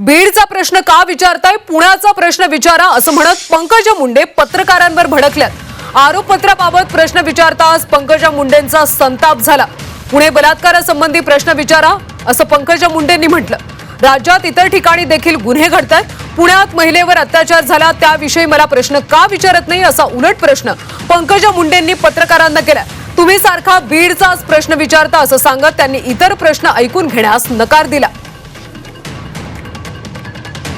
बीडचा प्रश्न का विचारताय? पुण्याचा प्रश्न विचारा असं म्हणत पंकजा मुंडे पत्रकारांवर भडकल्यात आरोपपत्राबाबत प्रश्न विचारताच पंकजा मुंडेंचा संताप झाला. पुणे बलात्कारासंबंधी प्रश्न विचारा असं पंकजा मुंडेंनी म्हटलं. राज्यात इतर ठिकाणी देखील गुन्हे घडतात पुण्यात महिलेवर अत्याचार झाला त्याविषयी मला प्रश्न का विचारत नाही असा उलट प्रश्न पंकजा मुंडेंनी पत्रकारांना केला तुम्ही सारखा बीडचाच प्रश्न विचारता असं सांगत त्यांनी इतर प्रश्न ऐकून घेण्यास नकार दिला.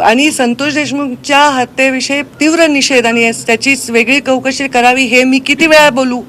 आणि संतोष देशमुखच्या हत्येविषयी तीव्र निषेध आणि त्याची वेगळी चौकशी करावी हे मी किती वेळा बोलू?